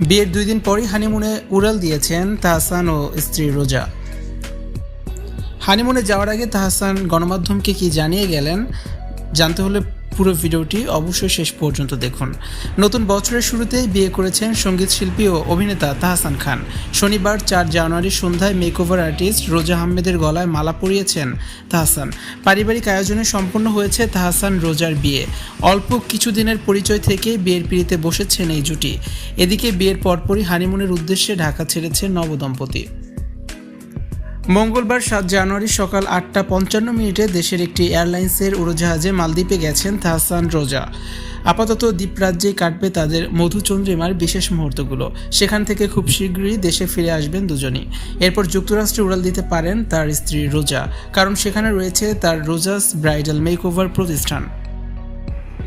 বিয়ের দুই দিন পরই হানিমুনে উড়াল দিয়েছেন তাহসান ও স্ত্রী রোজা। হানিমুনে যাওয়ার আগে তাহসান গণমাধ্যমকে কি জানিয়ে গেলেন? জানতে হলে পুরো ভিডিওটি অবশ্যই শেষ পর্যন্ত দেখুন। নতুন বছরের শুরুতেই বিয়ে করেছেন সংগীত শিল্পী ও অভিনেতা তাহসান খান। শনিবার চার জানুয়ারি সন্ধ্যায় মেকওভার আর্টিস্ট রোজা আহমেদের গলায় মালা পরিয়েছেন তাহসান। পারিবারিক আয়োজনে সম্পন্ন হয়েছে তাহসান রোজার বিয়ে। অল্প কিছুদিনের পরিচয় থেকে বিয়ের পিড়িতে বসেছেন এই জুটি। এদিকে বিয়ের পরপরই হানিমুনের উদ্দেশ্যে ঢাকা ছেড়েছে নবদম্পতি। মঙ্গলবার সাত জানুয়ারি সকাল আটটা পঞ্চান্ন মিনিটে দেশের একটি এয়ারলাইন্সের উড়োজাহাজে মালদ্বীপে গেছেন তাহসান রোজা। আপাতত দ্বীপরাজ্যেই কাটবে তাদের মধুচন্দ্রিমার বিশেষ মুহূর্তগুলো। সেখান থেকে খুব শীঘ্রই দেশে ফিরে আসবেন দুজনই। এরপর যুক্তরাষ্ট্রে উড়াল দিতে পারেন তার স্ত্রী রোজা, কারণ সেখানে রয়েছে তার রোজাস ব্রাইডাল মেকওভার প্রতিষ্ঠান।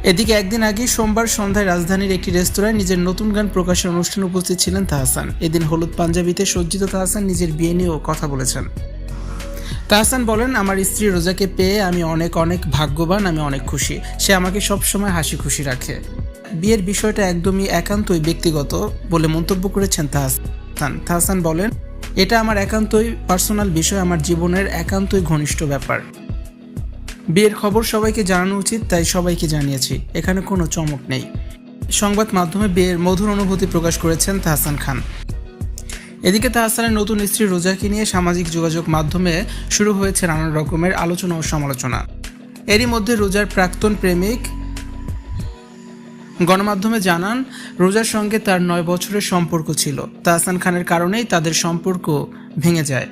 এদিকে একদিন আগে সোমবার সন্ধ্যায় রাজধানীর একটি রেস্তোরাঁয় নিজের নতুন গান প্রকাশের অনুষ্ঠানে উপস্থিত ছিলেন তাহসান। এদিন হলুদ পাঞ্জাবিতে সজ্জিত তাহসান নিজের বিয়ে নিয়েও কথা বলেছেন। তাহসান বলেন, আমার স্ত্রী রোজাকে পেয়ে আমি অনেক অনেক ভাগ্যবান, আমি অনেক খুশি। সে আমাকে সবসময় হাসি খুশি রাখে। বিয়ের বিষয়টা একদমই একান্তই ব্যক্তিগত বলে মন্তব্য করেছেন তাহসান। তাহসান বলেন, এটা আমার একান্তই পার্সোনাল বিষয়, আমার জীবনের একান্তই ঘনিষ্ঠ ব্যাপার। বিয়ের খবর সবাইকে জানানো উচিত, তাই সবাইকে জানিয়েছি। এখানে কোনো চমক নেই। সংবাদ মাধ্যমে বিয়ের মধুর অনুভূতি প্রকাশ করেছেন তাহসান খান। এদিকে তাহসানের নতুন স্ত্রী রোজাকে নিয়ে সামাজিক যোগাযোগ মাধ্যমে শুরু হয়েছে নানা রকমের আলোচনা ও সমালোচনা। এরই মধ্যে রোজার প্রাক্তন প্রেমিক গণমাধ্যমে জানান, রোজার সঙ্গে তার নয় বছরের সম্পর্ক ছিল। তাহসান খানের কারণেই তাদের সম্পর্ক ভেঙে যায়।